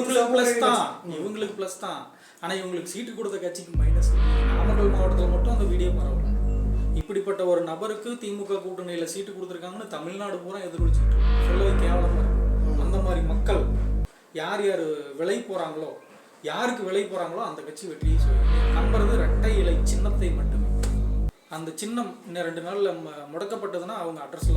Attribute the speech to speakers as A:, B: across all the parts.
A: இவங்களுக்கு ப்ளஸ் தான். இவங்களுக்கு ப்ளஸ் தான். ஆனா இவங்களுக்கு சீட்டு கொடுத்த கட்சிக்கு மைனஸ் நாமக்கல் மாவட்டத்தில் மட்டும் அந்த வீடியோ பரவல. இப்படிப்பட்ட ஒரு நபருக்கு திமுக கூட்டணியில சீட்டு கொடுத்துருக்காங்கன்னு தமிழ்நாடு பூரா எதிரொலிச்சுட்டு. சொல்லவே கேவலமா இருக்கு. அந்த மாதிரி மக்கள் யார் யார் விலை போறாங்களோ யாருக்கு விலை போறாங்களோ அந்த கட்சி வெற்றியை சொல்லும் நம்புறது ரெட்டை இலை சின்னத்தை மட்டுமே. அந்த சின்னம் இன்னும் ரெண்டு நாள்ல முடக்கப்பட்டதுன்னா அவங்க அட்ரஸ்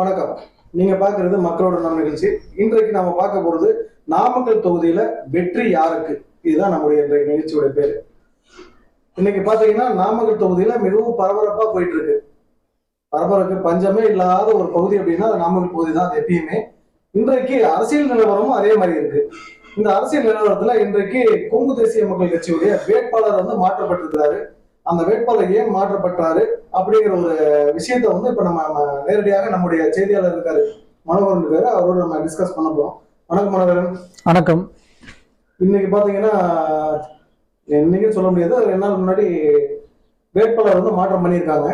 B: வணக்கம். நீங்க பாக்குறது மக்களோட நம் நிகழ்ச்சி. இன்றைக்கு நாம பார்க்க போறது நாமக்கல் தொகுதியில வெற்றி யாருக்கு? இதுதான் நம்முடைய இன்றைய நிகழ்ச்சியோட பேரு. இன்னைக்கு பாத்தீங்கன்னா நாமக்கல் தொகுதியில மிகவும் பரபரப்பா போயிட்டு இருக்கு பரபரப்பு பஞ்சமே இல்லாத ஒரு பகுதி அப்படின்னா அது நாமக்கல் பகுதி தான் எப்பயுமே. இன்றைக்கு அரசியல் நிலவரமும் அதே மாதிரி இருக்கு. இந்த அரசியல் நிலவரத்துல இன்றைக்கு கொங்கு தேசிய மக்கள் கட்சியுடைய வேட்பாளர் வந்து மாற்றப்பட்டிருக்கிறாரு. அந்த வேட்பாளர் ஏன் மாற்றப்பட்டாரு அப்படிங்கிற ஒரு விஷயத்த வந்து இப்ப நம்ம நேரடியாக நம்முடைய செய்தியாளர் இருக்காரு மனோகரன் இருக்காரு அவரோட நம்ம டிஸ்கஸ் பண்ண போறோம். வணக்கம் மனோகரன்.
A: வணக்கம்.
B: இன்னைக்கு பாத்தீங்கன்னா இன்னைக்கு சொல்ல முடியாது. ரெண்டு நாள் முன்னாடி வேட்பாளர் வந்து மாற்றம் பண்ணியிருக்காங்க.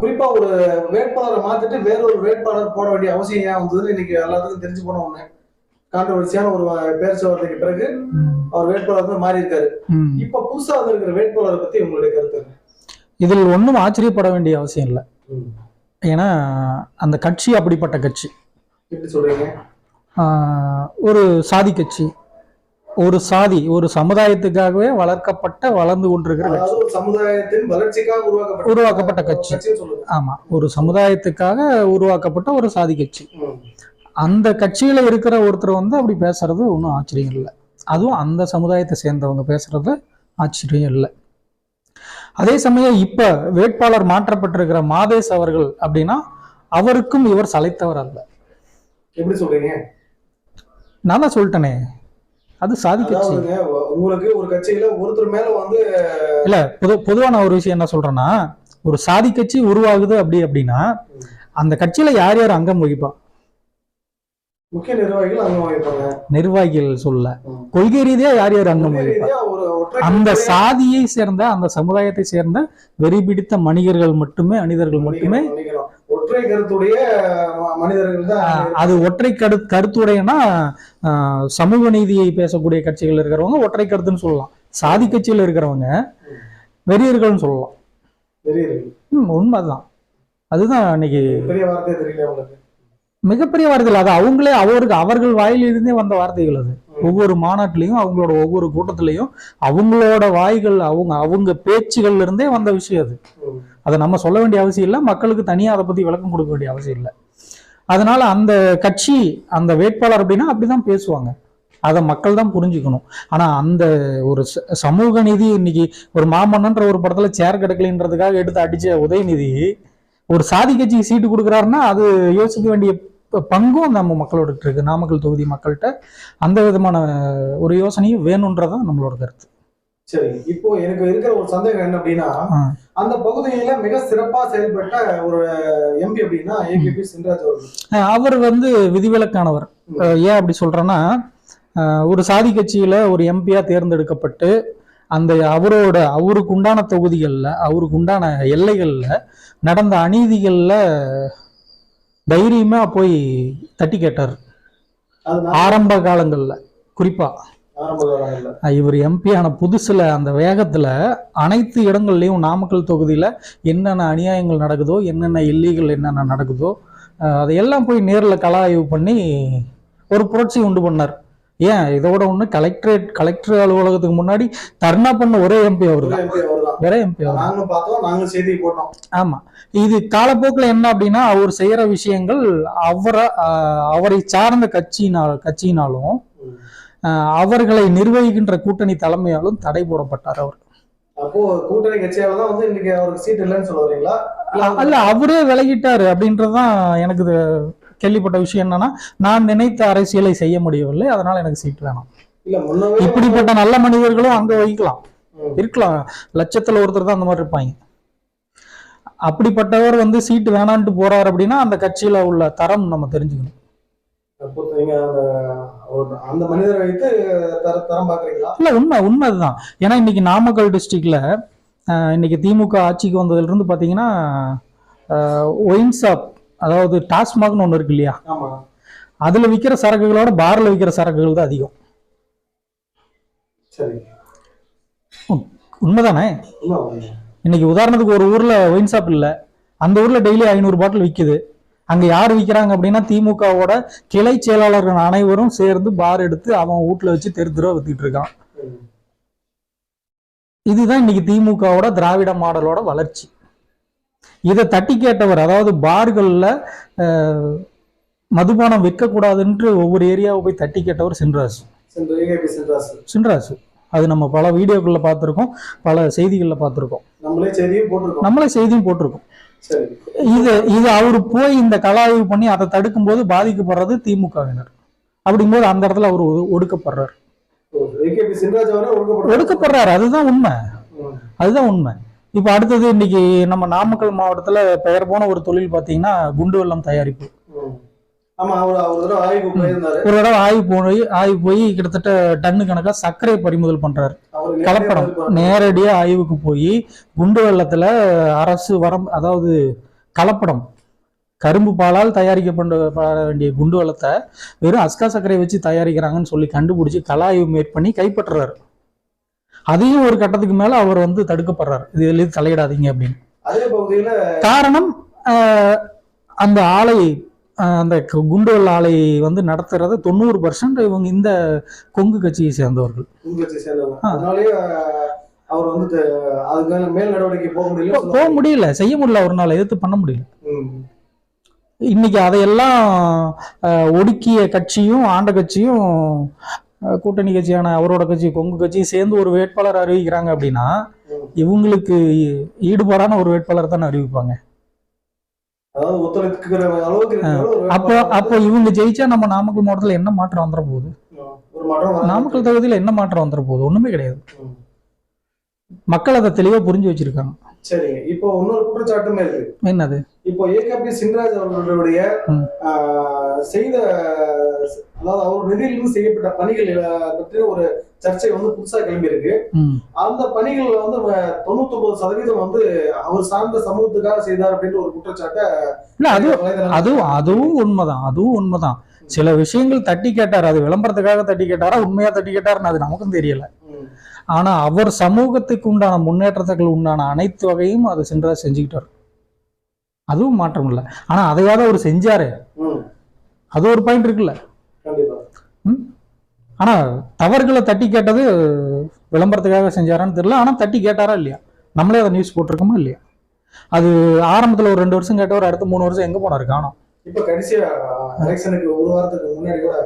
B: குறிப்பா ஒரு வேட்பாளரை மாத்திட்டு வேற ஒரு வேட்பாளர் போட வேண்டிய அவசியம் ஏன் வந்ததுன்னு இன்னைக்கு எல்லாத்துக்கும் தெரிஞ்சு போன ஒண்ணு கான்ட்ரவர்சியான ஒரு பேச்சுவார்த்தைக்கு பிறகு அவர் வேட்பாளர் வந்து மாறி இருக்காரு இப்ப புதுசா வந்திருக்கிற வேட்பாளரை பத்தி உங்களுடைய கருத்து?
C: இதில் ஒன்றும் ஆச்சரியப்பட வேண்டிய அவசியம் இல்லை. ஏன்னா அந்த கட்சி அப்படிப்பட்ட கட்சி.
B: எப்படி சொல்றீங்க?
C: ஒரு சாதி கட்சி. ஒரு சாதி ஒரு சமுதாயத்துக்காகவே வளர்க்கப்பட்ட வளர்ந்து கொண்டிருக்கிற
B: சமுதாயத்தின் வளர்ச்சிக்காக உருவாக்கப்பட்ட
C: உருவாக்கப்பட்ட கட்சி. ஆமா. ஒரு சமுதாயத்துக்காக உருவாக்கப்பட்ட ஒரு சாதி கட்சி. அந்த கட்சியில இருக்கிற ஒருத்தர் வந்து அப்படி பேசுறது ஒன்றும் ஆச்சரியம் இல்லை. அதுவும் அந்த சமுதாயத்தை சேர்ந்தவங்க பேசுறது ஆச்சரியம் இல்லை. அதே சமயம் இப்ப வேட்பாளர் மாற்றப்பட்டிருக்கிற மாதேஷ் அவர்கள் அப்படின்னா அவருக்கும் இவர் சளைத்தவர் அல்ல.
B: எப்படி சொல்றீங்க?
C: நான் தான் சொல்லிட்டேனே. அது சாதி கட்சி.
B: உங்களுக்கு ஒரு கட்சியில ஒருத்தர் மேல வந்து
C: இல்ல பொது பொதுவா நான் ஒரு விஷயம் என்ன சொல்றேன்னா ஒரு சாதி கட்சி உருவாகுது அப்படி அப்படின்னா அந்த கட்சியில யார் யார் அங்கம் வகிப்பா?
B: முக்கிய நிர்வாகிகள் அங்க வாங்கிப்பாங்க.
C: நிர்வாகிகள் சொல்ல. கொள்கை ரீதியா யார் யார் அங்கம் அந்த சாதியை சேர்ந்த அந்த சமுதாயத்தை சேர்ந்த வெறி பிடித்த மனிதர்கள் மட்டுமே அணிதர்கள் மட்டுமே.
B: ஒற்றை கருத்துடைய மனிதர்கள் தான்
C: அது ஒற்றை கரு கருத்துடையனா சமூக நீதியை பேசக்கூடிய கட்சிகள் இருக்கிறவங்க ஒற்றை கருத்துன்னு சொல்லலாம். சாதி கட்சியில் இருக்கிறவங்க வெறியர்கள்னு சொல்லலாம். ம், உண்மைதான். அதுதான் இன்னைக்கு
B: பெரிய வார்த்தை தெரியல உங்களுக்கு.
C: மிகப்பெரிய வார்த்தைகள் அது அவங்களே அவருக்கு அவர்கள் வாயிலிருந்தே வந்த வார்த்தைகள் அது. ஒவ்வொரு மாநாட்டிலையும் அவங்களோட ஒவ்வொரு கூட்டத்திலையும் அவங்களோட வாய்கள் அவங்க அவங்க பேச்சுகள்ல இருந்தே வந்த விஷயம் அது. அதை நம்ம சொல்ல வேண்டிய அவசியம் இல்லை மக்களுக்கு தனியாக அதை பத்தி விளக்கம் கொடுக்க வேண்டிய அவசியம் இல்லை. அதனால அந்த கட்சி அந்த வேட்பாளர் அப்படின்னா அப்படிதான் பேசுவாங்க. அதை மக்கள் தான் புரிஞ்சுக்கணும். ஆனா அந்த ஒரு ச- சமூக நிதி இன்னைக்கு ஒரு மாமன்னன்ற ஒரு படத்துல சேர் கிடைக்கலன்றதுக்காக எடுத்து அடிச்ச உதயநிதி ஒரு சாதி கட்சிக்கு சீட்டு கொடுக்குறாருன்னா அது யோசிக்க வேண்டிய பங்கும் நம்ம மக்களோட இருக்கு நாமக்கல் தொகுதி மக்கள்கிட்ட அந்த விதமான ஒரு யோசனையும் வேணுன்றதான் நம்மளோட கருத்து.
B: சரி இப்போ எனக்கு இருக்கிற ஒரு சந்தேகம் என்ன அப்படின்னா. அந்த பகுதியில மிக சிறப்பா செயல்பட்ட ஒரு எம்பி அப்படின்னா ஏபிபி சின்ராஜ் அவர்கள்.
C: அஹ் அவர் வந்து விதிவிலக்கானவர். ஏன் அப்படி சொல்றேன்னா ஒரு சாதி கட்சியில ஒரு எம்பியா தேர்ந்தெடுக்கப்பட்டு அந்த அவரோட அவருக்கு உண்டான தொகுதிகளில் அவருக்கு உண்டான எல்லைகளில் நடந்த அநீதிகளில் தைரியமா போய் தட்டி கேட்டார். ஆரம்ப காலங்களில் குறிப்பா.
B: ஆரம்ப காலங்கள்ல.
C: அஹ் இவர் எம்பி ஆன புதுசுல அந்த வேகத்துல அனைத்து இடங்கள்லயும் நாமக்கல் தொகுதியில என்னென்ன அநியாயங்கள் நடக்குதோ என்னென்ன இல்லீகல் என்னென்ன நடக்குதோ அதையெல்லாம் போய் நேர்ல கலாய்வு பண்ணி ஒரு புரட்சி உண்டு பண்ணார். ஏன்? இதோட ஒண்ணு கலெக்டரேட் கலெக்டர் அலுவலகத்துக்கு முன்னாடி தர்ணா பண்ண ஒரே எம்பி அவர். தான் ஒரே எம்பி
B: நாங்களும் பார்த்தோம் நாங்களும் செய்தி போட்டோம்.
C: ஆமா. இது காலப்போக்கில் என்ன அப்படின்னா அவர் செய்யற விஷயங்கள் அவரை அவரை சார்ந்த கட்சியினால் கட்சியினாலும் அவர்களை நிர்வகிக்கின்ற கூட்டணி தலைமையாலும் தடை போடப்பட்டார் அவர்.
B: அப்போ கூட்டணி கட்சியால தான் வந்து இன்னைக்கு அவருக்கு சீட் இல்லைன்னு சொல்ல வரீங்களா?
C: அல்ல அவரே விலகிட்டாரு அப்படின்றதுதான் எனக்கு கேள்விப்பட்ட விஷயம் என்னன்னா நான் நினைத்த அரசியலை செய்ய முடியவில்லை அதனால எனக்கு சீட் வேணாம். இப்படிப்பட்ட நல்ல மனிதர்களும் அங்க வைக்கலாம்
B: ம்.
C: இருக்கலாம். லட்சத்துல ஒருத்தர் தான் அந்த மாதிரி இருப்பாங்க. அப்படிப்பட்டவர் வந்து சீட்டு வேணான்ட்டு போறாரு அப்படின்னா அந்த கட்சியில உள்ள தரம் நம்ம தெரிஞ்சுக்கணும். இல்ல உண்மை உண்மை அதுதான் ஏன்னா இன்னைக்கு நாமக்கல் டிஸ்ட்ரிக்ட்ல இன்னைக்கு திமுக ஆட்சிக்கு வந்ததுலேருந்து பார்த்தீங்கன்னா ஒயின் ஷாப் அதாவது டாஸ்மாக்னு ஒன்று இருக்கு இல்லையா? அதில் விற்கிற சரக்குகளோட பாரில் விற்கிற சரக்குகள் தான் அதிகம்.
B: சரி.
C: உண்மைதானே?
B: உண்மை உண்மை.
C: இன்னைக்கு உதாரணத்துக்கு ஒரு ஊர்ல ஒயின் ஷாப் இல்ல. அந்த ஊர்ல டெய்லி ஐநூறு பாட்டில் விக்குது. அங்க யார் விக்கிறாங்க அப்படின்னா திமுகவோட கிளை செயலாளர்கள் அனைவரும் சேர்ந்து பார் எடுத்து அவன் வீட்டுல வச்சு தெரு தெருவா வித்துட்டு இருக்கான். இதுதான் இன்னைக்கு திமுகவோட திராவிட மாடலோட வளர்ச்சி. இதை தட்டி கேட்டவர் அதாவது பார்களில் மதுபானம் விற்கக்கூடாதுன்ட்டு ஒவ்வொரு ஏரியாவை போய் தட்டி கேட்டவர் சின்ராசு சின்ராசு அது நம்ம பல வீடியோக்களில் பார்த்துருக்கோம் பல செய்திகளில் பார்த்துருக்கோம்.
B: நம்மளே செய்தியும் போட்டிருக்கோம்.
C: நம்மளே செய்தியும் போட்டிருக்கோம். இது இது அவர் போய் இந்த கலாய்வு பண்ணி அதை தடுக்கும்போது பாதிக்கப்படுறது திமுகவினர். அப்படிங்கும்போது அந்த இடத்துல அவர் ஒடுக்கப்படுறார். ஒடுக்கப்படுறாரு. அதுதான் உண்மை. அதுதான் உண்மை. இப்போ அடுத்தது இன்னைக்கு நம்ம நாமக்கல் மாவட்டத்துல பெயர் போன ஒரு தொழில் பார்த்தீங்கன்னா குண்டு வெள்ளம் தயாரிப்பு. ஒரு தடவை ஆய்வு போய் ஆய்வு போய் கிட்டத்தட்ட டன்னு கணக்கா சர்க்கரை பறிமுதல் பண்றாரு. கலப்படம். நேரடியா ஆய்வுக்கு போய் குண்டு வெள்ளத்துல அரசு வரம் அதாவது கலப்படம். கரும்பு பாலால் தயாரிக்கப்பட பட வேண்டிய குண்டு வெள்ளத்தை வெறும் அஸ்கா சர்க்கரை வச்சு தயாரிக்கிறாங்கன்னு சொல்லி கண்டுபிடிச்சு கலாய்வு மேற்பண்ணி கைப்பற்றுறாரு. அதையும் ஒரு கட்டத்துக்கு மேல அவர் வந்து தடுக்கப்படுறாரு. இது எதுலயும் தலையிடாதீங்க அப்படின்னு. காரணம் அந்த ஆலை அந்த கு- குண்டு வெள்ள ஆலை வந்து நடத்துறது தொண்ணூறு பர்சன்ட் இவங்க இந்த கொங்கு கட்சியை சேர்ந்தவர்கள்.
B: அவர் வந்து அதுக்கான மேல் நடவடிக்கை போக முடியல
C: போக முடியல. செய்ய முடியல நாள் எதிர்த்து பண்ண முடியல. இன்னைக்கு அதையெல்லாம் ஒடுக்கிய கட்சியும் ஆண்ட கட்சியும் கூட்டணி கட்சியான அவரோட கட்சி கொங்கு கட்சியும் சேர்ந்து ஒரு வேட்பாளர் அறிவிக்கிறாங்க அப்படின்னா இவங்களுக்கு ஈடுபாடான ஒரு வேட்பாளர் தானே அறிவிப்பாங்க
B: அதாவது ஒத்துழைக்கிற அளவுக்கு இருக்கிற ஒரு
C: அப்போ அப்போ இவங்க ஜெயிச்சா நம்ம நாமக்கல் மாவட்டத்தில் என்ன மாற்றம் வந்துட போகுது?
B: ஒரு மாற்றம் வராது.
C: நாமக்கல் தொகுதியில் என்ன மாற்றம் வந்துட போகுது? ஒண்ணுமே கிடையாது. மக்கள் அதை தெளிவா புரிஞ்சு வச்சிருக்காங்க.
B: சரிங்க. இப்போ இன்னொரு குற்றச்சாட்டுமே இருக்கு.
C: என்னது?
B: இப்போ ஏகேபி சின்ராஜ் அவர்களுடைய செய்த அதாவது அவர் நிதியிலிருந்து செய்யப்பட்ட பணிகள் பற்றி ஒரு சர்ச்சை வந்து புதுசா கிளம்பி இருக்கு
C: ம்.
B: அந்த பணிகள்ல வந்து தொண்ணூத்தி ஒன்பது சதவீதம் வந்து அவர் சார்ந்த சமூகத்துக்காக செய்தார் அப்படின்ற ஒரு குற்றச்சாட்டை
C: அதுவும் அதுவும் உண்மைதான் அதுவும் உண்மைதான் சில விஷயங்கள் தட்டி கேட்டார் அது விளம்பரத்துக்காக தட்டி கேட்டாரா உண்மையா தட்டி கேட்டாருன்னு அது நமக்கும் தெரியல. ஆனா அவர் சமூகத்துக்கு உண்டான முன்னேற்றத்துக்கு உண்டான அனைத்து வகையும் அது சென்றார் செஞ்சுக்கிட்டார் அதுவும் மாற்றம் இல்லை ஆனா அதையாவது அவர் செஞ்சாரு. அது ஒரு பாயிண்ட் இருக்குல்ல? ஆனா தவறுகளை தட்டி கேட்டது விளம்பரத்துக்காக செஞ்சாரான்னு தெரியல. ஆனா தட்டி கேட்டாரா இல்லையா? நம்மளே அதை நியூஸ் போட்டிருக்கோமா இல்லையா? அது ஆரம்பத்துல ஒரு ரெண்டு வருஷம் கேட்டவர் அடுத்த மூணு வருஷம் எங்க போனாரு? காணோம்.
B: இப்ப கடைசியா எலெக்ஷனுக்கு ஒரு வாரத்துக்கு முன்னாடி கூட.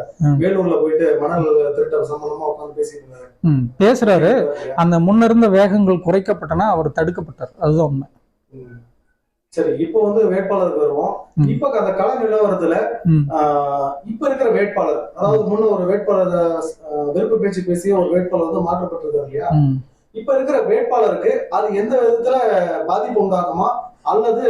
B: வேலூர்ல போயிட்டு மணல் திருட்ட சம்பந்தமா உட்காந்து
C: ம் பேசுறாரு. அந்த முன்னிருந்த வேகங்கள் குறைக்கப்பட்டன அவர் தடுக்கப்பட்டார். அதுதான் உண்மை.
B: சரி இப்போ வந்து வேட்பாளருக்கு வருவோம். இப்ப அந்த கள நிலவரத்துல இப்ப இருக்கிற வேட்பாளர் அதாவது முன்ன ஒரு வேட்பாளர் ஆஹ், வெறுப்பு பேச்சு பேசி ஒரு வேட்பாளர் வந்து மாற்றப்பட்டிருக்காரு இல்லையா. இப்ப இருக்கிற வேட்பாளருக்கு அது எந்த விதத்துல பாதிப்பு உண்டாகுமா? அல்லது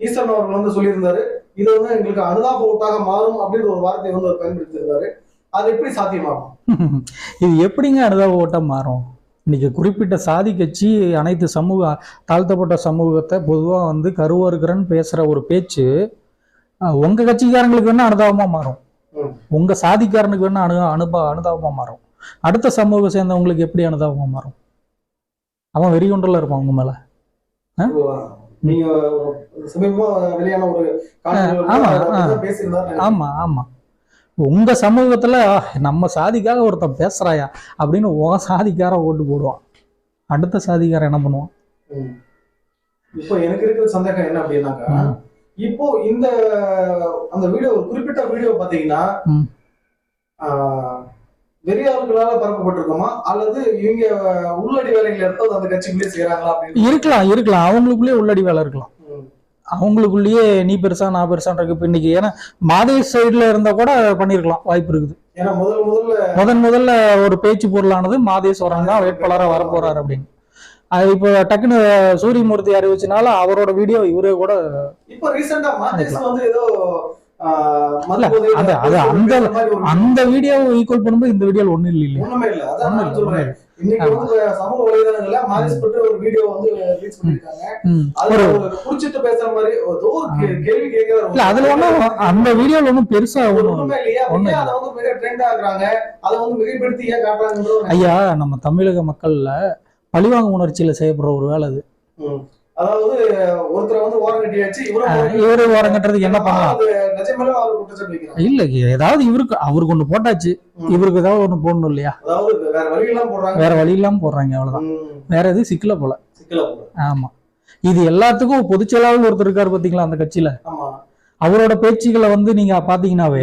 B: ஈஸ்வரன் அவர்கள் வந்து சொல்லியிருந்தாரு இது வந்து எங்களுக்கு அனுதாப ஓட்டாக மாறும் அப்படின்ற ஒரு வார்த்தையை வந்து அவர் பயன்படுத்தியிருந்தாரு. அது எப்படி சாத்தியமாகும்?
C: இது எப்படிங்க அனுதாப ஓட்டம் மாறும்? இன்னைக்கு குறிப்பிட்ட சாதி கட்சி அனைத்து சமூக தாழ்த்தப்பட்ட சமூகத்தை பொதுவாக வந்து கருவறுக்கிறன்னு பேசுகிற ஒரு பேச்சு அஹ், உங்க கட்சிக்காரங்களுக்கு வேணா அனுதாபமா மாறும்
B: ம்.
C: உங்க சாதிக்காரனுக்கு வேணா அனு அனுபவ அனுதாபமா மாறும் அடுத்த சமூக சேர்ந்தவங்களுக்கு எப்படி அனுதாபமா மாறும் அவன் வெறி கொண்டுல இருப்பான் உங்க மேல ஆமா,
B: கூட
C: ஆ.
B: அப்படிதான் பேசியிருந்தாரு நினைக்கிறேன்.
C: ஆமா ஆமா உங்க சமூகத்துல "ஆ, நம்ம சாதிக்காக ஒருத்தன் பேசுறாயா அப்படின்னு உன் சாதிக்காரன் ஓட்டு போடுவான் அடுத்த சாதிக்காரன் என்ன பண்ணுவான்.
B: இப்போ எனக்கு இருக்கிற சந்தேகம் என்ன அப்படின்னாக்கா. இப்போ இந்த அந்த வீடியோ ஒரு குறிப்பிட்ட வீடியோ. ஆஹ், வெறியாளர்களால பரப்பப்பட்டிருக்குமா அல்லது இவங்க உள்ளடி வேலைகள் எடுத்து அந்த கட்சிக்குள்ளே செய்யறாங்களா
C: இருக்கலாம் இருக்கலாம் அவங்களுக்குள்ளேயே உள்ளடி வேலை இருக்கலாம். அவங்களுக்குள்ளேயே நீ பெருசா நான் பெருசான்றது இப்போ இன்னைக்கு ஏன்னா மாதேஷ் சைடுல இருந்தா கூட பண்ணிருக்கலாம் வாய்ப்பு இருக்குது.
B: ஏன்னா முதல் முதல்ல
C: முதன் முதல்ல ஒரு பேச்சு பொருளானது மாதேஸ்வரன் தான் வேட்பாளரா வரப்போறாரு அப்படின்னு. அது இப்போ டக்குன்னு சூரியமூர்த்தி அறிவிச்சனால அவரோட வீடியோ இவரே கூட
B: இப்போ ரீசெண்டா மாதேஷ் வந்து ஏதோ
C: அந்த- அந்த வீடியோவை ஈக்குவல் பண்ணும்போது இந்த வீடியோல ஒண்ணும் இல்லை
B: ஒண்ணுமே இல்ல. இன்னைக்கு வந்து சமூக வலைதளங்கள்ல மாரிஸ் பற்றி ஒரு வீடியோ வந்து ரிலீஸ் பண்ணிருக்காங்க. அதுல பேசுற மாதிரி ஏதோ கேள்வி கேட்கிறாரு
C: இல்ல அதுல ஒண்ணும் அந்த வீடியோல ஒண்ணும் பெருசா ஒண்ணும்
B: இல்லையா? அதை வந்து மிக ட்ரெண்ட் ஆகுறாங்க அதை வந்து மிகைப்படுத்தி ஏன் காட்டுறாங்கன்ற
C: ஐயா நம்ம தமிழக மக்கள்ல பழிவாங்க உணர்ச்சியில செய்யப்படுற ஒரு வேலை அது.
B: அதாவது ஒருத்தரை வந்து ஓரம் கட்டியாச்சு இவரும்
C: ஆஹ்,
B: ஓரம்
C: இவரு ஓரங்கட்டுறதுக்கு என்ன பண்ணலாம்? இல்ல ஏதாவது இவருக்கு அவருக்கு ஒண்ணு போட்டாச்சு. இவருக்கு ஏதாவது ஒண்ணு போடணும் இல்லையா?
B: அதாவது வேற வழி எல்லாம் போடுறாங்க.
C: வேற வழி இல்லாம போடுறாங்க அவ்வளவுதான். வேற எதுவும் சிக்கல போல.
B: சிக்கல போடுறாங்க
C: ஆமா. இது எல்லாத்துக்கும் பொதுச் செயலாளர் ஒருத்தர் இருக்காரு பாத்தீங்களா அந்த கட்சியில? அவரோட பேச்சுகளை வந்து நீங்க பாத்தீங்கன்னாவே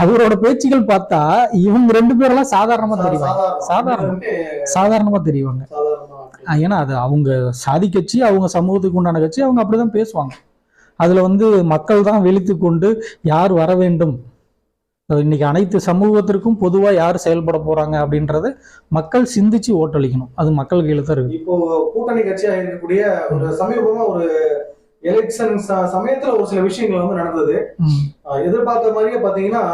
C: அவரோட பேச்சுகள் பார்த்தா இவங்க ரெண்டு பேரெல்லாம் சாதாரணமா தெரிவாங்க. சாதாரண.
B: சாதாரண
C: சாதாரணமா தெரிவாங்க. ஆஹ் ஏன்னா அது அவங்க சாதி கட்சி அவங்க சமூகத்துக்கு உண்டான கட்சி அவங்க அப்படிதான் பேசுவாங்க. அதுல வந்து மக்கள் தான் விழித்து கொண்டு யார் வர வேண்டும்? இன்னைக்கு அனைத்து சமூகத்திற்கும் பொதுவா யார் செயல்பட போறாங்க அப்படின்றத மக்கள் சிந்திச்சு ஓட்டளிக்கணும். அது மக்கள் கையில தான் இருக்கு.
B: இப்போ கூட்டணி கட்சியா இருக்கக்கூடிய ஒரு சமீபமா ஒரு எலெக்ஷன் சமயத்துல ஒரு சில விஷயங்கள் வந்து நடந்தது. எதிர்பார்த்த மாதிரியே பாத்தீங்கன்னா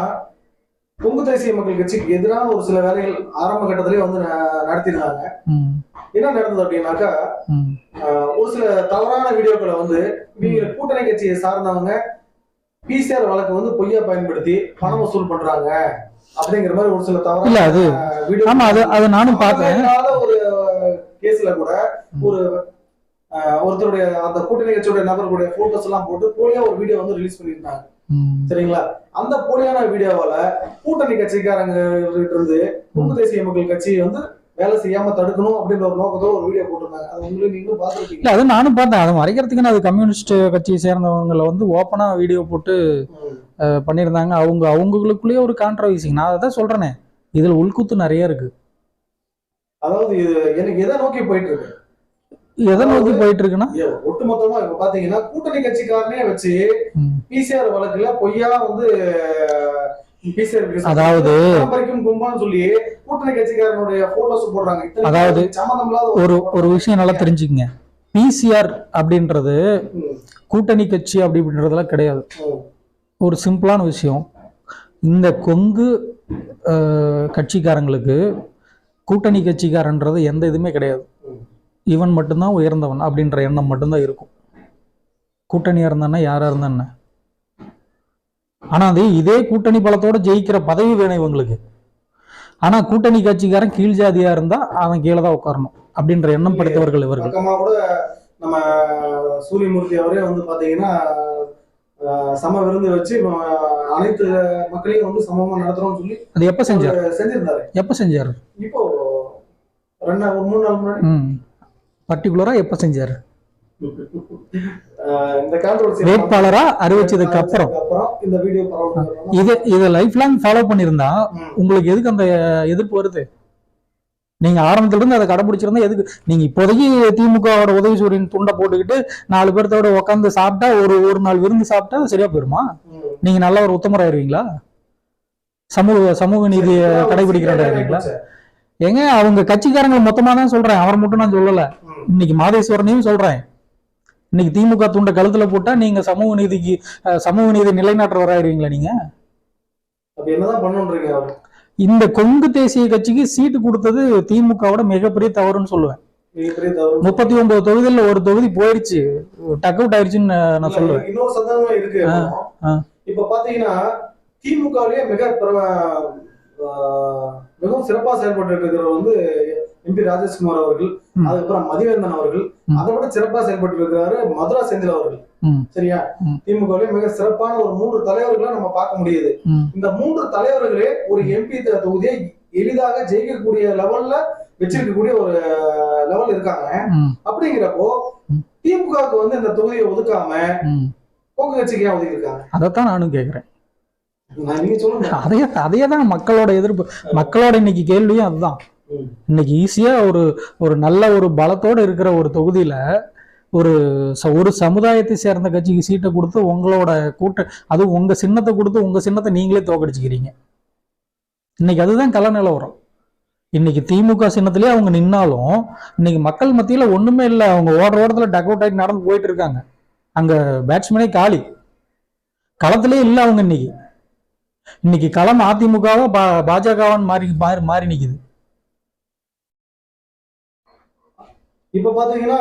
B: கொங்கு தேசிய மக்கள் கட்சிக்கு எதிரான ஒரு சில வேலைகள் ஆரம்ப கட்டத்திலேயே வந்து ந- நடத்தியிருந்தாங்க
C: ம்,
B: என்ன நடந்தது அப்படின்னாக்கா ஒரு சில தவறான வீடியோக்களை வந்து இவங்க கூட்டணி கட்சியை சார்ந்தவங்க பிசிஆர் வழக்கு வந்து பொய்யா பயன்படுத்தி பணம் வசூல் பண்றாங்க அப்படிங்கிற மாதிரி ஒரு சில
C: இல்ல,
B: தவறான
C: அது- ஆமா அது அது நானும் பார்த்தேன்.
B: ஒரு கேஸ்ல கூட ஒரு ஒருத்தருடைய அந்த கூட்டணி கட்சியோட நபர்களுடைய போட்டோஸ் எல்லாம் போட்டு போலியா ஒரு வீடியோ வந்து ரிலீஸ் பண்ணியிருந்தாங்க. சரிங்களா? அந்த போலியான வீடியோவால கூட்டணி கட்சிக்காரங்க இருந்து கொங்கு தேசிய மக்கள் கட்சி வந்து வேலை செய்யாம தடுக்கணும் அப்படின்ற ஒரு நோக்கத்தோட ஒரு வீடியோ போட்டிருந்தாங்க. அது உங்களுக்கு நீங்களும் பார்த்துருக்கீங்க
C: இல்ல அது நானும் பார்த்தேன். அதை மறைக்கிறதுக்குன்னு அது கம்யூனிஸ்ட் கட்சியை சேர்ந்தவங்களை வந்து ஓப்பனா வீடியோ போட்டு பண்ணியிருந்தாங்க. அவங்க அவங்களுக்குள்ளேயே ஒரு கான்ட்ரவர்சி நான் அதை தான் சொல்றேனே. இதுல உள்குத்து நிறைய இருக்கு.
B: அதாவது இது எனக்கு எதை நோக்கி போயிட்டு இருக்கு
C: எதை நோக்கி போயிட்டு இருக்குன்னா
B: ஒட்டுமொத்தமா இப்ப பாத்தீங்கன்னா கூட்டணி கட்சிக்காரனே வச்சு பிசிஆர் வழக்குல பொய்யா வந்து
C: அதாவது அதாவது ஒரு ஒரு விஷயம் நல்லா தெரிஞ்சுக்கங்க. பிசிஆர் அப்படின்றது கூட்டணி கட்சி அப்படி அப்படின்றதெல்லாம் கிடையாது. ஒரு சிம்பிளான விஷயம். இந்த கொங்கு கட்சிக்காரங்களுக்கு கூட்டணி கட்சிக்காரன்றது எந்த இதுவுமே கிடையாது. இவன் மட்டும்தான் உயர்ந்தவன் அப்படின்ற எண்ணம் மட்டும்தான் இருக்கும். கூட்டணியா இருந்தான்னா யாரா இருந்தா ஆனா அது இதே கூட்டணி பலத்தோட ஜெயிக்கிற பதவி வேணும் இவங்களுக்கு. ஆனா கூட்டணி கட்சிக்காரன் கீழ் ஜாதியா இருந்தா அவன் கீழே தான் உட்காரணும் அப்படின்ற எண்ணம் படைத்தவர்கள் இவர்கள்.
B: கூட நம்ம சூரியமூர்த்தி அவரே வந்து பாத்தீங்கன்னா சம விருந்து வச்சு அனைத்து மக்களையும் வந்து சமமா நடத்துறோம்னு சொல்லி
C: அது எப்ப செஞ்சார்?
B: செஞ்சிருந்தாரு.
C: எப்ப செஞ்சார்?
B: இப்போ ரெண்டு மூணு நாள் முன்னாடி.
C: பர்டிகுலரா எப்ப செஞ்சார்? வேட்பாளரா அறிவிச்சதுக்கு அப்புறம்.
B: இந்த வீடியோ
C: இது இதை லைஃப் லாங் ஃபாலோ பண்ணியிருந்தா
B: ம்.
C: உங்களுக்கு எதுக்கு அந்த எதிர்ப்பு வருது? நீங்க ஆரம்பத்துல இருந்து அதை கடைபிடிச்சிருந்தா எதுக்கு? நீங்க இப்போதைக்கு திமுகவோட உதவி சூரியன் துண்டை போட்டுக்கிட்டு நாலு பேர்த்தோட உட்காந்து சாப்பிட்டா ஒரு ஒரு நாள் விருந்து சாப்பிட்டா சரியா போயிருமா. நீங்க நல்ல ஒரு உத்தமராயிருவீங்களா சமூக சமூக நீதியை கடைபிடிக்கிறீங்களா ஏங்க அவங்க கட்சிக்காரங்க மொத்தமா தான் சொல்றேன். அவரை மட்டும் நான் சொல்லல. இன்னைக்கு மாதேஸ்வரனையும் சொல்றேன். இன்னைக்கு திமுக துண்டை கழுத்துல போட்டா நீங்க சமூக நீதிக்கு சமூக நீதி நீங்க?
B: என்னதான் பண்ணுன்றீங்க அவர்
C: இந்த கொங்கு தேசிய கட்சிக்கு சீட்டு கொடுத்தது திமுகவோட மிகப்பெரிய தவறுன்னு சொல்லுவேன். முப்பத்தி ஒன்பது தொகுதியில் ஒரு தொகுதி போயிடுச்சு. டக் அவுட் ஆயிடுச்சுன்னு நான் சொல்லுவேன்.
B: இன்னொரு சந்தேகமும் இருக்கு. இப்ப பாத்தீங்கன்னா திமுகவிலேயே மிக மிகவும் சிறப்பா செயல்பட்டு இருக்கிறவர் வந்து எம்பி ராஜேஷ்குமார் அவர்கள். அதுக்கப்புறம் மதிவேந்தன் அவர்கள். அதை விட சிறப்பா செயல்பட்டு இருக்கிறாரு மதுரா செந்தில் அவர்கள். சரியா
C: ம்.
B: திமுகவிலே மிக சிறப்பான ஒரு மூன்று தலைவர்களை நம்ம பார்க்க முடியுது. இந்த மூன்று தலைவர்களே ஒரு எம்பி தொகுதியை எளிதாக ஜெயிக்கக்கூடிய லெவல்ல வச்சிருக்கக்கூடிய ஒரு லெவல் இருக்காங்க அப்படிங்கிறப்போ. திமுகவுக்கு வந்து இந்த தொகுதியை ஒதுக்காம
C: ம்.
B: கொங்கு கட்சிக்கு ஏன் ஒதுக்கி இருக்காங்க
C: அதைத்தான் நானும்
B: சொல்லுங்க
C: அதையே அதையே தான் மக்களோட எதிர்ப்பு மக்களோட இன்னைக்கு கேள்வியும் அதுதான். இன்னைக்கு ஈஸியா ஒரு ஒரு நல்ல ஒரு பலத்தோடு இருக்கிற ஒரு தொகுதியில ஒரு ச- ஒரு சமுதாயத்தை சேர்ந்த கட்சிக்கு சீட்டை கொடுத்து உங்களோட கூட்ட அது உங்க சின்னத்தை கொடுத்து உங்க சின்னத்தை நீங்களே தோக்கடிச்சுக்கிறீங்க. இன்னைக்கு அதுதான் கல நிலவரம் இன்னைக்கு திமுக சின்னத்திலே அவங்க நின்னாலும் இன்னைக்கு மக்கள் மத்தியில ஒண்ணுமே இல்லை. அவங்க ஓடுற ஓடத்துல டக் அவுட் ஆகி நடந்து போயிட்டு இருக்காங்க. அங்க பேட்ஸ்மேனே காலி. களத்திலே இல்லை அவங்க இன்னைக்கு. இன்னைக்கு களம் அதிமுகவா பா பாஜகவான்னு மாறி மாறி மாறி நிற்குது
B: இப்ப பாத்தீங்கன்னா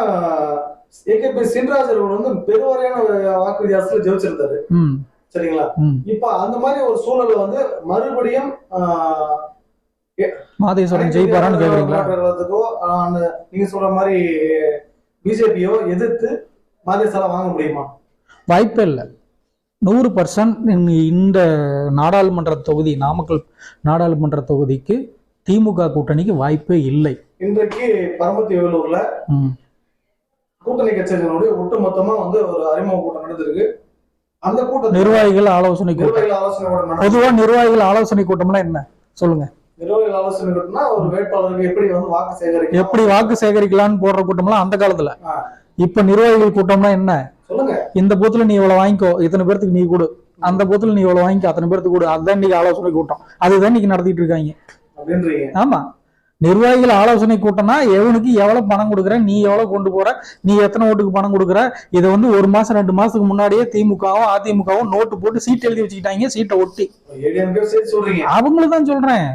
B: ஏகேபி சீனிராஜ் அவர்கள் வந்து பெருவாரியான வாக்கு வித்தியாசத்துல ஜெயிச்சிருந்தாரு சரிங்களா? இப்ப அந்த மாதிரி ஒரு சூழல்ல வந்து மறுபடியும்
C: மாதேஸ்வரன் ஜெயிப்பாரான்னு
B: நீங்க சொல்ற மாதிரி பிஜேபியோ எதிர்த்து மாதேசாலா வாங்க முடியுமா?
C: வாய்ப்பே இல்லை. நூறு பர்சன்ட் இந்த நாடாளுமன்ற தொகுதி நாமக்கல் நாடாளுமன்ற தொகுதிக்கு திமுக கூட்டணிக்கு வாய்ப்பே இல்லை.
B: இன்றைக்கு பரமத்தி வேலூர்ல கூட்டணி கட்சிகளுடைய ஒட்டுமொத்தமா வந்து ஒரு அறிமுக கூட்டம் நடந்திருக்கு. அந்த கூட்டத்தில்
C: நிர்வாகிகள் ஆலோசனை கூட்டம்.
B: நிர்வாகிகள் ஆலோசனை கூட்டம்
C: பொதுவா நிர்வாகிகள் ஆலோசனை கூட்டம்னா என்ன? சொல்லுங்க.
B: நிர்வாகிகள் ஆலோசனை கூட்டம்னா ஒரு வேட்பாளருக்கு எப்படி வந்து வாக்கு சேகரிக்கணும்
C: எப்படி வாக்கு சேகரிக்கலாம்னு போடுற கூட்டம்லாம் அந்த காலத்துல. இப்ப நிர்வாகிகள் கூட்டம்னா என்ன?
B: சொல்லுங்க.
C: இந்த பூத்துல நீ இவ்வளவு வாங்கிக்கோ இத்தனை பேர்த்துக்கு நீ கொடு. அந்த பூத்துல நீ இவ்வளவு வாங்கிக்கோ அத்தனை பேர்த்துக்கு கொடு. அதுதான் இன்னைக்கு ஆலோசனை கூட்டம். அதுதான் இன்னைக்கு நடத்திட்டு இருக்காங்க. ஆமா. நிர்வாகிகள் ஆலோசனை கூட்டம்னா எவனுக்கு எவ்வளவு பணம் கொடுக்குற நீ எவ்வளவு கொண்டு போற நீ எத்தனை ஓட்டுக்கு பணம் கொடுக்குற இதை வந்து ஒரு மாசம் ரெண்டு மாசத்துக்கு முன்னாடியே திமுகவும் அதிமுகவும் நோட்டு போட்டு சீட் எழுதி வச்சுக்கிட்டாங்க சீட்டை ஒட்டி. அவங்களும் தான் சொல்றேன்.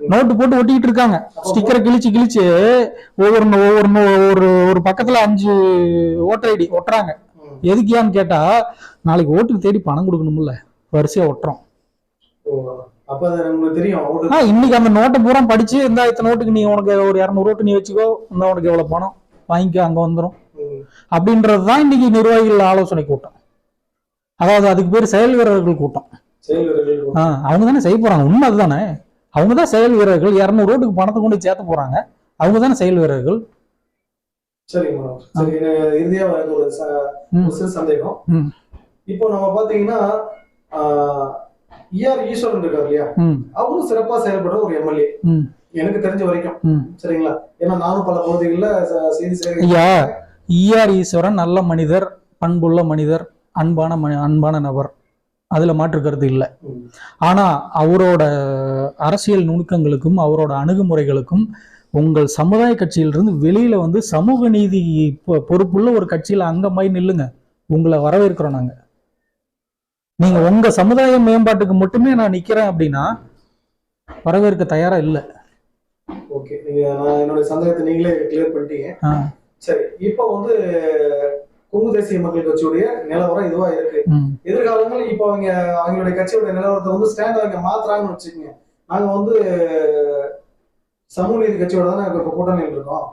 C: நோட்டு போட்டு ஒட்டிக்கிட்டு இருக்காங்க. ஸ்டிக்கரை கிழிச்சு கிழிச்சு ஒவ்வொரு ஒவ்வொரு ஒரு ஒரு பக்கத்துல அஞ்சு ஓட்டர் ஐடி ஒட்டுறாங்க. எதுக்கியான்னு கேட்டா நாளைக்கு ஓட்டுக்கு தேடி பணம் கொடுக்கணும்ல. வரிசையா ஒட்டுறோம்.
B: அப்ப உங்களுக்கு தெரியும்
C: இன்னைக்கு அந்த நோட்டை பூரா படிச்சு இந்த இத்தனை நோட்டுக்கு நீ உனக்கு ஒரு இரநூறு ஓட்டு நீ வச்சுக்கோ இந்த உனக்கு எவ்வளவு பணம் வாங்கிக்கோ அங்க வந்துடும்
B: ம்.
C: அப்படின்றது தான் இன்னைக்கு நிர்வாகிகள் ஆலோசனை கூட்டம். அதாவது அதுக்கு பேர் செயல் வீரர்கள் கூட்டம். அவங்க தானே செய்ய போறாங்க. உண்மை அதுதானே. அவங்க தான் செயல் வீரர்கள். இரநூறு ஓட்டுக்கு பணத்தை கொண்டு சேர்த்த போறாங்க. அவங்க தானே செயல் வீரர்கள்.
B: சரி இறுதியா ஒரு சந்தேகம். இப்போ நம்ம பாத்தீங்கன்னா இஆர் ஈஸ்வரன் இருக்கார் இல்லையா?
C: ம்.
B: அவரும் சிறப்பா செயல்படுற ஒரு எம்எல்ஏ
C: ம்.
B: எனக்கு தெரிஞ்ச வரைக்கும். சரிங்களா? ஏன்னா நானும் பல பகுதிகளில் செய்தி சேகரி
C: ஐயா ஈஆர் ஈஸ்வரன் நல்ல மனிதர் பண்புள்ள மனிதர் அன்பான மனி அன்பான நபர். அதுல மாற்று கருத்து இல்லை.
B: ம்.
C: ஆனா அவரோட அரசியல் நுணுக்கங்களுக்கும் அவரோட அணுகுமுறைகளுக்கும் உங்கள் சமுதாய கட்சியிலிருந்து வெளியில வந்து சமூக நீதி பொறுப்புள்ள ஒரு கட்சியில அங்கமாய் நில்லுங்க. உங்களை வரவேற்கிறோம் நாங்க. நீங்க உங்க சமுதாய மேம்பாட்டுக்கு மட்டுமே நான் நிக்கிறேன் அப்படின்னா வரவேற்க தயாரா இல்லை.
B: ஓகே நீங்க நான் என்னுடைய சந்தேகத்தை நீங்களே கிளியர் பண்ணிட்டீங்க. சரி இப்போ வந்து கொங்கு தேசிய மக்கள் கட்சியுடைய நிலவரம் இதுவா இருக்கு. எதிர்காலங்கள் இப்போ அவங்க அவங்களுடைய கட்சியோட நிலவரத்தை வந்து ஸ்டாண்ட் அவங்க மாத்துறாங்கன்னு வச்சுக்கோங்க. நாங்க வந்து சமூக நீதி கட்சியோட தானே இப்போ கூட்டணியில் இருக்கோம்.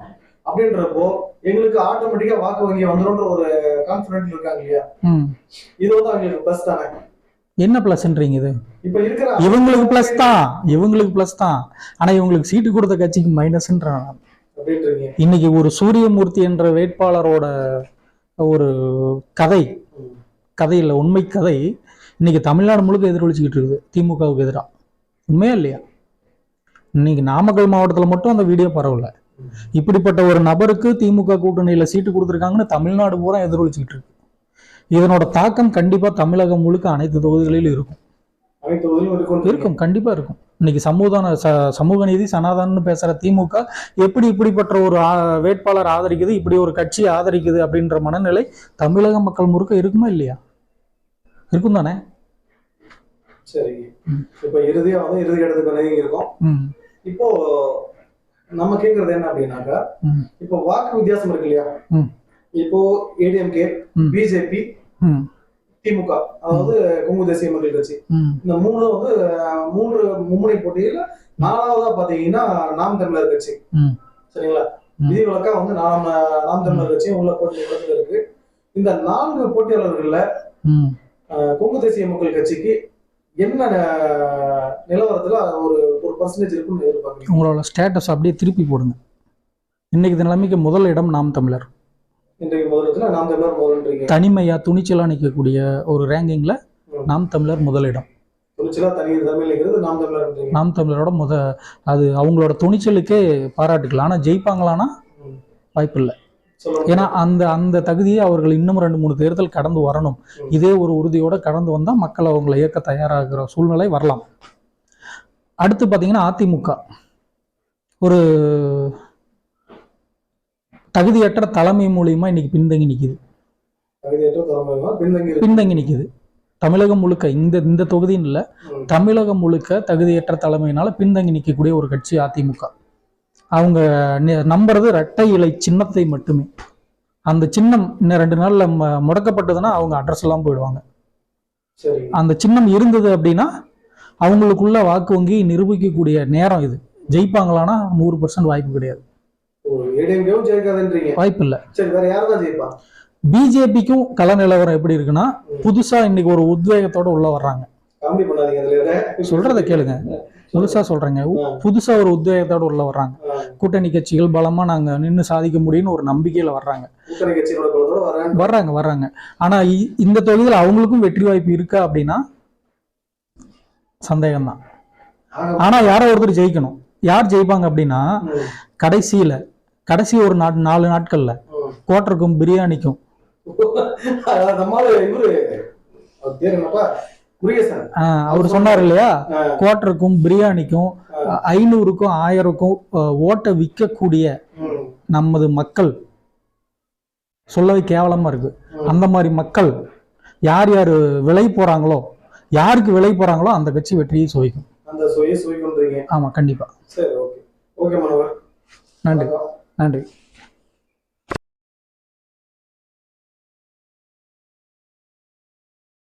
B: அப்படின்றப்போ எங்களுக்கு ஆட்டோமேட்டிக்கா வாக்கு வங்கி வந்துடும்ன்ற ஒரு கான்பிடென்ட் இருக்காங்க இல்லையா? இது வந்து அவங்களுக்கு பிளஸ் தானே?
C: என்ன பிளஸ்ன்றீங்க இது?
B: இப்ப இருக்கிற
C: இவங்களுக்கு பிளஸ் தான். இவங்களுக்கு பிளஸ் தான். ஆனா இவங்களுக்கு சீட்டு கொடுத்த கட்சிக்கு மைனஸ்ன்றான்
B: அப்படின்றீங்க.
C: இன்னைக்கு ஒரு சூரியமூர்த்தி என்ற வேட்பாளரோட ஒரு கதை. கதை இல்லை உண்மை கதை இன்னைக்கு தமிழ்நாடு முழுக்க எதிரொலிச்சுக்கிட்டு இருக்குது திமுகவுக்கு எதிராக உண்மையா இல்லையா? இன்னைக்கு நாமக்கல் மாவட்டத்தில் மட்டும் அந்த வீடியோ பரவல. இப்படிப்பட்ட ஒரு நபருக்கு திமுக கூட்டணியில சீட்டு கொடுத்துருக்காங்கன்னு தமிழ்நாடு பூரா எதிரொலிச்சுக்கிட்டு இருக்கு. இதனோட தாக்கம் கண்டிப்பா தமிழகம் முழுக்க அனைத்து தொகுதிகளிலும் இருக்கும்.
B: இருக்கும்
C: இருக்கும் கண்டிப்பா இருக்கும். இன்னைக்கு சமூதான ச- சமூக நீதி சனாதனம்னு பேசுற திமுக எப்படி இப்படிப்பட்ட ஒரு வேட்பாளர் ஆதரிக்குது இப்படி ஒரு கட்சி ஆதரிக்குது அப்படின்ற மனநிலை தமிழக மக்கள் முழுக்க இருக்குமா இல்லையா? இருக்கும் தானே?
B: சரி. இப்ப இறுதியா வந்து இறுதி இடத்துக்கு இருக்கோம். இப்போ நம்ம கேக்குறது என்ன அப்படின்னாக்கா. இப்போ வாக்கு வித்தியாசம் இருக்கு இல்லையா. இப்போ ஏடிஎம்கே. பிஜேபி திமுக அதாவது கொங்கு தேசிய மக்கள் கட்சி இந்த மூணு வந்து மூன்று மும்முனை போட்டியில நாலாவதா பாத்தீங்கன்னா நாம் தமிழர் கட்சி. சரிங்களா. விதிவிலக்கா வந்து நாம் நாம் தமிழர் கட்சியும் உள்ள போட்டி இருக்கு இந்த நான்கு போட்டியாளர்கள்ல கொங்கு தேசிய மக்கள் கட்சிக்கு என்ன நிலவரத்துல ஒரு ஒரு பர்சன்டேஜ் இருக்குன்னு எதிர்பார்க்குறீங்க
C: உங்களோட ஸ்டேட்டஸ் அப்படியே திருப்பி போடுங்க. இன்னைக்கு நிலைமைக்கு முதல் இடம் நாம் தமிழர்.
B: இன்றைக்கு முதலத்துல நாம் தமிழர் முதல்ன்றீங்க.
C: தனிமையா துணிச்சலா நிற்கக்கூடிய ஒரு ரேங்கிங்ல. நாம் தமிழர் முதலிடம்
B: துணிச்சலா தனி தமிழ்ங்கிறது நாம்
C: தமிழரோட முத அது அவங்களோட துணிச்சலுக்கே பாராட்டுக்கலாம் ஆனா ஜெயிப்பாங்களான்னா. வாய்ப்பு இல்லை ஏன்னா அந்த அந்த தகுதியை அவர்கள் இன்னும் ரெண்டு மூணு தேர்தல் கடந்து வரணும். இதே ஒரு உறுதியோட கடந்து வந்தா மக்கள் அவங்களை ஏற்க தயாராகிற சூழ்நிலை வரலாம். அடுத்து பாத்தீங்கன்னா அதிமுக. ஒரு தகுதியற்ற தலைமை மூலியமா இன்னைக்கு பின்தங்கி
B: தலைமையில பின்தங்கி
C: நிக்குது. தமிழகம் முழுக்க இந்த இந்த தொகுதின்னு இல்லை. தமிழகம் முழுக்க தகுதியற்ற தலைமையினால பின்தங்கி நிற்கக்கூடிய ஒரு கட்சி அதிமுக. அவங்க நம்புறது இரட்டை இலை சின்னத்தை மட்டுமே. அந்த சின்னம் இன்னும் ரெண்டு நாள்ல முடக்கப்பட்டதுன்னா அவங்க அட்ரஸ் எல்லாம் போயிடுவாங்க. அந்த சின்னம் இருந்தது அப்படின்னா அவங்களுக்குள்ள வாக்கு வங்கி நிரூபிக்கக்கூடிய நேரம் இது. ஜெயிப்பாங்களான்னா நூறு பர்சன்ட் வாய்ப்பு கிடையாது. வாய்ப்பு இல்லை. பிஜேபிக்கும் கள நிலவரம் எப்படி இருக்குன்னா புதுசா இன்னைக்கு ஒரு உத்வேகத்தோட உள்ள வர்றாங்க. சொல்றத கேளுங்க. முழுசா சொல்றேங்க. புதுசா ஒரு உத்வேகத்தோட உள்ள வர்றாங்க. கூட்டணி கட்சிகள் பலமா நாங்க நின்னு சாதிக்க முடியும்னு ஒரு நம்பிக்கையில வர்றாங்க. வர்றாங்க. வர்றாங்க ஆனா இந்த தொகுதியில் அவங்களுக்கும் வெற்றி வாய்ப்பு இருக்கா அப்படின்னா சந்தேகம்தான். ஆனா யாரோ ஒருத்தர் ஜெயிக்கணும். யார் ஜெயிப்பாங்க அப்படின்னா கடைசியில கடைசி ஒரு நாலு நாட்கள்ல கோட்டருக்கும் பிரியாணிக்கும்.
B: அவர்
C: சொன்னார். இல்லையா
B: ஆ.
C: கோட்டருக்கும் பிரியாணிக்கும் ஐநூறுக்கும் ஆயிரக்கும் ஓட்டை விற்கக்கூடிய. நமது மக்கள் சொல்லவே கேவலமா இருக்கு. அந்த மாதிரி மக்கள் யார் யார் விலை போறாங்களோ யாருக்கு விலை போறாங்களோ அந்த கட்சி வெற்றியை சுவைக்கும் ஆமா கண்டிப்பா. நன்றி. நன்றி.